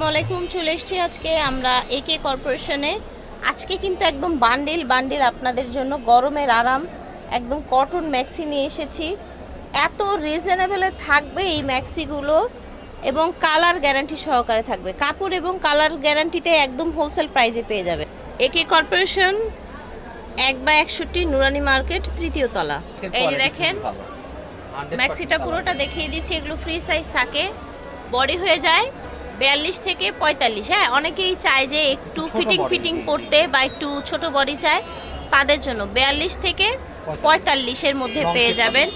আসসালামাইকুম চলে এসেছি আজকে আমরা একে কর্পোরেশনে আজকে কিন্তু একদম বান্ডিল বান্ডিল আপনাদের জন্য গরমের আরাম একদম কটন ম্যাক্সি নিয়ে এসেছি। এত রিজনেবলে থাকবে এই ম্যাক্সিগুলো এবং কালার গ্যারান্টি সহকারে থাকবে। কাপড় এবং কালার গ্যারান্টিতে একদম হোলসেল প্রাইজে পেয়ে যাবে। একে কর্পোরেশন এক বা একষট্টি নুরানি মার্কেট তৃতীয় তলা। এই যে দেখেন ম্যাক্সিটা পুরোটা দেখিয়ে দিচ্ছি এগুলো ফ্রি সাইজ থাকে। বডি হয়ে যায়। বিয়াল্লিশ থেকে পঁয়তাল্লিশ হ্যাঁ? অনেকেই চায় যে একটু ফিটিং ফিটিং। পড়তে বা একটু ছোট বডি চায় তাদের জন্য বিয়াল্লিশ থেকে পঁয়তাল্লিশের মধ্যে পেয়ে যাবেন।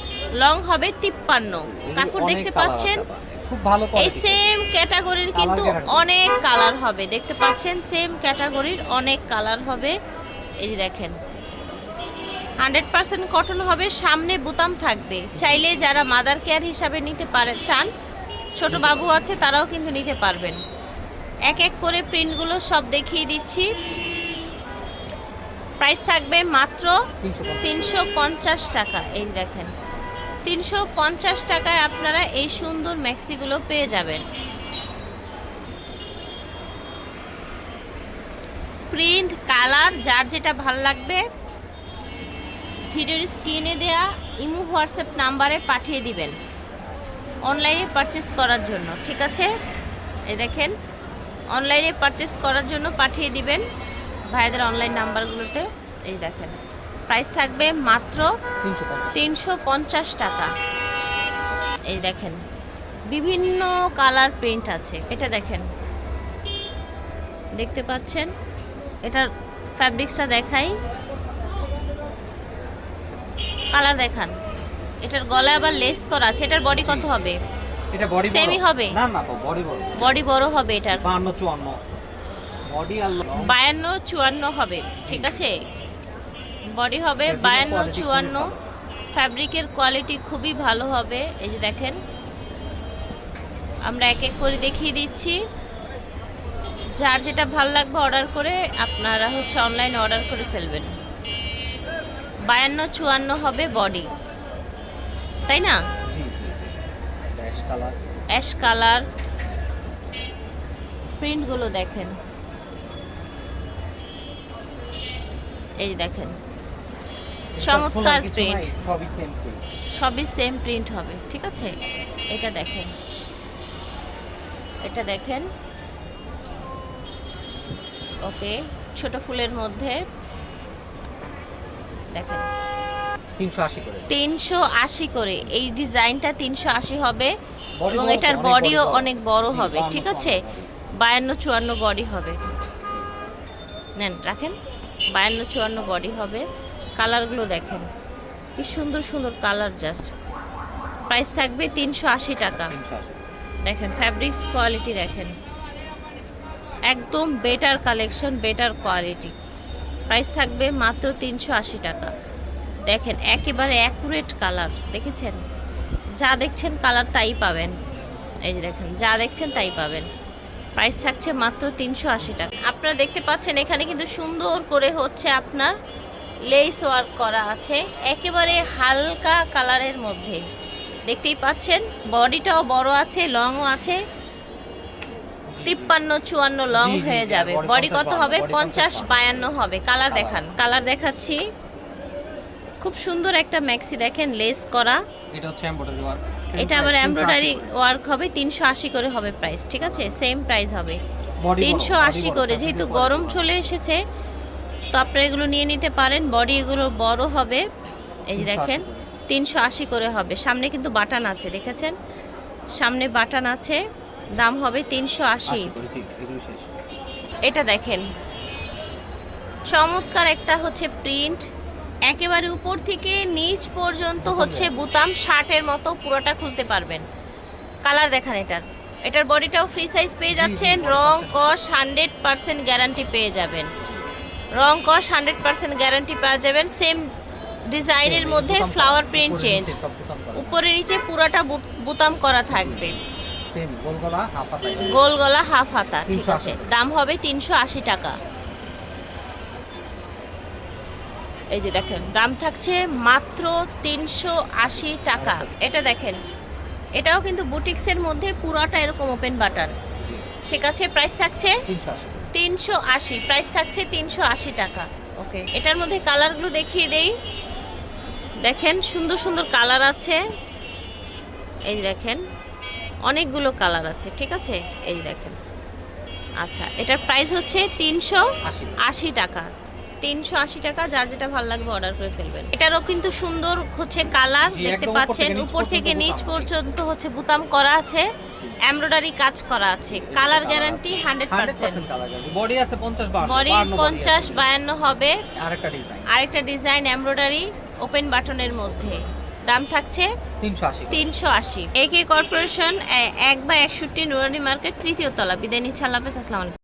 লং হবে তিপ্পান্ন। কাপড় দেখতে পাচ্ছেন? এই সেম ক্যাটাগরির কিন্তু অনেক কালার হবে। দেখতে পাচ্ছেন সেম ক্যাটাগরির অনেক কালার হবে। এই যে দেখেন। হান্ড্রেড পার্সেন্ট কটন হবে সামনে বোতাম থাকবে। চাইলে যারা মাদার কেয়ার হিসাবে নিতে পারে চান ছোট বাবু আছে, তারাও কিন্তু নিতে পারবেন। এক এক করে প্রিন্টগুলো সব দেখিয়ে দিচ্ছি। প্রাইস থাকবে মাত্র তিনশো পঞ্চাশ টাকা, এই দেখেন। তিনশো পঞ্চাশ টাকায় আপনারা এই সুন্দর ম্যাক্সিগুলো পেয়ে যাবেন। প্রিন্ট কালার যার যেটা ভালো লাগবে। ভিডিওর স্ক্রিনে দেয়া ইমো হোয়াটসঅ্যাপ নাম্বারে পাঠিয়ে দিবেন। অনলাইনে পারচেস করার জন্য ঠিক আছে? এই দেখেন অনলাইনে পারচেস করার জন্য পাঠিয়ে দিবেন ভাইদের অনলাইন নাম্বারগুলোতে এই দেখেন প্রাইস থাকবে মাত্র তিনশো পঞ্চাশ। টাকা। এই দেখেন বিভিন্ন কালার প্রিন্ট আছে। এটা দেখেন দেখতে পাচ্ছেন? এটার ফ্যাব্রিক্সটা দেখাই। কালার দেখান। এটার গলা আবার লেস করা আছে এটার বডি কত হবে? এটা বডি। Same-ই হবে? না না বডি বড়। বডি বড় হবে এটার। 52 54 বডি আর long বায়ান্ন চুয়ান্ন হবে ঠিক আছে? বডি হবে এটার বায়ান্ন quality খুবই চুয়ান্ন। ভালো। ফ্যাব্রিকের কোয়ালিটি খুবই ভালো হবে এই যে দেখেন। আমরা এক এক করে দেখিয়ে দিচ্ছি। যার যেটা ভালো লাগবে অর্ডার করে আপনারা হচ্ছে অনলাইনে অর্ডার করে ফেলবেন। বায়ান্ন চুয়ান্ন হবে বডি তাই না? অ্যাশ কালার প্রিন্টগুলো দেখেন। এই দেখেন। চমৎকার প্রিন্ট সবই সেম প্রিন্ট হবে ঠিক আছে? এটা দেখেন। এটা দেখেন। ওকে ছোট ফুলের মধ্যে। দেখেন। 380 করে। তিনশো আশি করে। এই ডিজাইনটা তিনশো আশি হবে Body এবং এটার বডিও অনেক বড় হবে ঠিক আছে? body। বায়ান্ন চুয়ান্ন বডি হবে। নেন রাখেন। বায়ান্ন চুয়ান্ন বডি হবে। কালারগুলো দেখেন। কি সুন্দর সুন্দর কালার জাস্ট। প্রাইস থাকবে তিনশো আশি টাকা। দেখেন ফ্যাব্রিক্স কোয়ালিটি দেখেন। একদম better collection better quality price থাকবে মাত্র তিনশো আশি টাকা। দেখেন একেবারে অ্যাকুরেট কালার দেখেছেন? যা দেখছেন কালার তাই পাবেন। এই যে দেখেন যা দেখছেন তাই পাবেন। প্রাইস থাকছে মাত্র তিনশো আশি টাকা। আপনারা দেখতে পাচ্ছেন এখানে কিন্তু সুন্দর করে হচ্ছে আপনার লেস ওয়ার্ক করা আছে একেবারে হালকা কালারের মধ্যে। দেখতেই পাচ্ছেন বডিটাও বড় আছে লংও আছে। তিপ্পান্ন চুয়ান্ন লং হয়ে যাবে। বডি কত হবে? পঞ্চাশ বায়ান্ন হবে। কালার দেখান। কালার দেখাচ্ছি। খুব সুন্দর একটা ম্যাক্সি দেখেন লেস করা। এটা হচ্ছে এমব্রয়ডারি ওয়ার্ক এটা আবার এমব্রয়ডারি ওয়ার্ক হবে তিনশো আশি করে হবে প্রাইস ঠিক আছে? সেম প্রাইস হবে। তিনশো আশি করে যেহেতু গরম চলে এসেছে তো আপনারা এগুলো নিয়ে নিতে পারেন বডি এগুলো বড় হবে। এই যে দেখেন করে। তিনশো আশি করে হবে। সামনে কিন্তু বাটান আছে দেখেছেন? সামনে বাটান আছে দাম হবে তিনশো আশি। এটা দেখেন। চমৎকার একটা হচ্ছে প্রিন্ট একেবারে উপর থেকে নিচ পর্যন্ত হচ্ছে বুতাম শার্টের মতো পুরোটা খুলতে পারবেন। কালার দেখান এটার। এটার বডিটাও ফ্রি সাইজ পেয়ে যাচ্ছেন রং কস হান্ড্রেড পার্সেন্ট গ্যারান্টি পেয়ে যাবেন। রং কস হান্ড্রেড পার্সেন্ট গ্যারান্টি পেয়ে যাবেন। সেম ডিজাইনের মধ্যে ফ্লাওয়ার প্রিন্ট চেঞ্জ উপরে নিচে পুরোটা বুতাম করা থাকবে। সেম গোল গলা হাফ হাতা। গোল গলা হাফ হাতা ঠিক আছে। দাম হবে তিনশো আশি টাকা। এই যে দেখেন দাম থাকছে মাত্র তিনশো আশি টাকা। এটা দেখেন এটাও কিন্তু বুটিক্সের মধ্যে পুরোটা এরকম ওপেন বাটার ঠিক আছে প্রাইস থাকছে তিনশো আশি প্রাইস থাকছে তিনশো আশি টাকা। ওকে এটার মধ্যে কালারগুলো দেখিয়ে দেই। দেখেন সুন্দর সুন্দর কালার আছে। এই দেখেন অনেকগুলো কালার আছে ঠিক আছে? এই দেখেন। আচ্ছা এটার প্রাইস হচ্ছে তিনশো আশি টাকা। তিনশো আশি টাকা যার যেটা ভালো লাগবে অর্ডার করে ফেলবেন। এটারও কিন্তু সুন্দর হচ্ছে কালার দেখতে পাচ্ছেন উপর থেকে নিচ পর্যন্ত হচ্ছে বুতাম করা আছে এমব্রয়ডারি কাজ করা আছে colour guarantee hundred percent body আছে পঞ্চাশ বডি পঞ্চাশ বায়ান্ন হবে। আরেকটা ডিজাইন আরেকটা ডিজাইন এমব্রয়ডারি ওপেন বাটনের মধ্যে। দাম থাকছে তিনশো আশি একে কর্পোরেশন এক বা একষট্টি নুরানি মার্কেট তৃতীয় তলা। বিদায় নিচ্ছে আল্লাহ হাফেজ আসসালামু